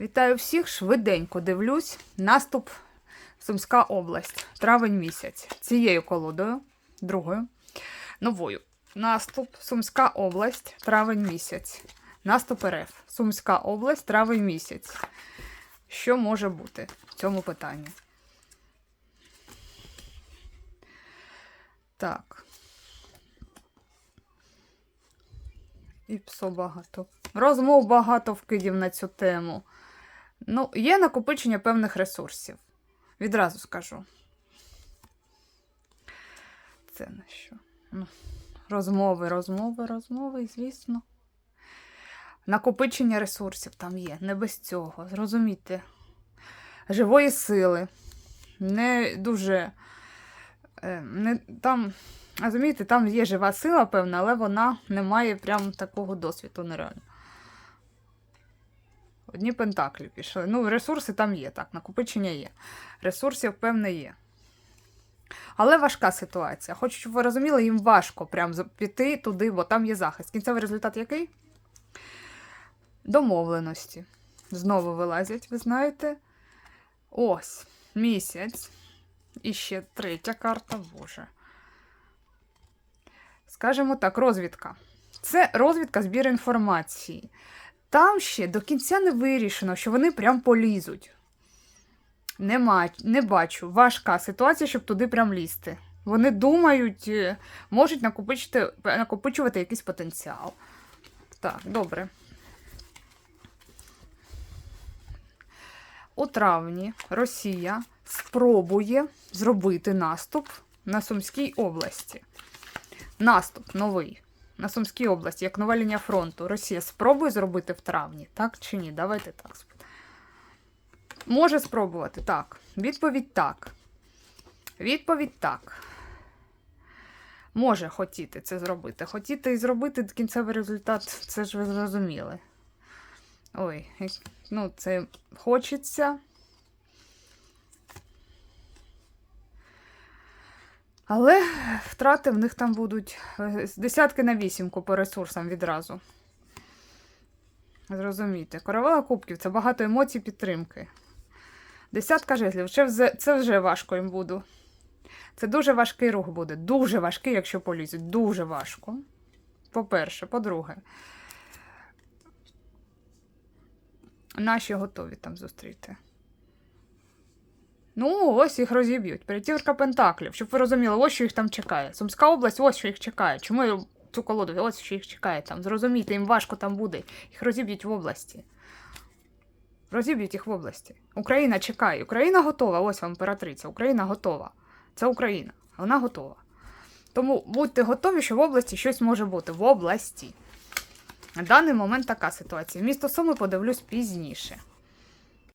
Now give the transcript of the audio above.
Вітаю всіх, швиденько дивлюсь. Наступ Сумська область, травень місяць. Цією колодою, другою, новою. Наступ Сумська область, травень місяць. Наступ РФ. Сумська область, травень місяць. Що може бути в цьому питанні? Так. І псо багато. Розмов багато вкидів на цю тему. Ну, є накопичення певних ресурсів. Відразу скажу. Це на що? Ну, розмови, розмови, розмови, звісно. Накопичення ресурсів там є, не без цього. Зрозумійте. Живої сили. Не дуже. Е, Не, там, розумієте, там є жива сила, певна, але вона не має прям такого досвіду нереально. Одні пентаклі пішли. Ну, ресурси там є, так, накопичення є. Ресурсів, певне, є. Але важка ситуація. Хочу, щоб ви розуміли, їм важко прям піти туди, бо там є захист. Кінцевий результат який? Домовленості. Знову вилазять, ви знаєте. Ось, місяць. І ще третя карта, Боже. Скажімо так, розвідка. Це розвідка збір інформації. Там ще до кінця не вирішено, що вони прям полізуть. Нема, не бачу. Важка ситуація, щоб туди прям лізти. Вони думають, е, можуть накопичити, накопичувати якийсь потенціал. Так, добре. У травні Росія спробує зробити наступ на Сумській області. Наступ новий на Сумській області, як нова лінія фронту. Росія спробує зробити в травні, так чи ні? Давайте так. Може спробувати, так. Відповідь так. Відповідь так. Може хотіти це зробити. Хотіти і зробити кінцевий результат, це ж ви зрозуміли. Ой, ну, це хочеться. Але втрати в них там будуть е, десятки на вісімку по ресурсам відразу. Зрозумійте, королева кубків це багато емоцій підтримки. Десятка жезлів, це вже важко їм буду. Це дуже важкий рух буде. Дуже важкий, якщо полізуть. Дуже важко. По-перше, по-друге, наші готові там зустріти. Ну, ось їх розіб'ють. П'ятірка пентаклів, щоб ви розуміли, ось що їх там чекає. Сумська область, ось що їх чекає. Чому цю колоду? Ось що їх чекає там. Зрозумійте, їм важко там буде. Їх розіб'ють в області. Розіб'ють їх в області. Україна чекає. Україна готова. Ось вам імператриця. Україна готова. Це Україна. Вона готова. Тому будьте готові, що в області щось може бути. В області. На даний момент така ситуація. Місто Суми подивлюсь пізніше.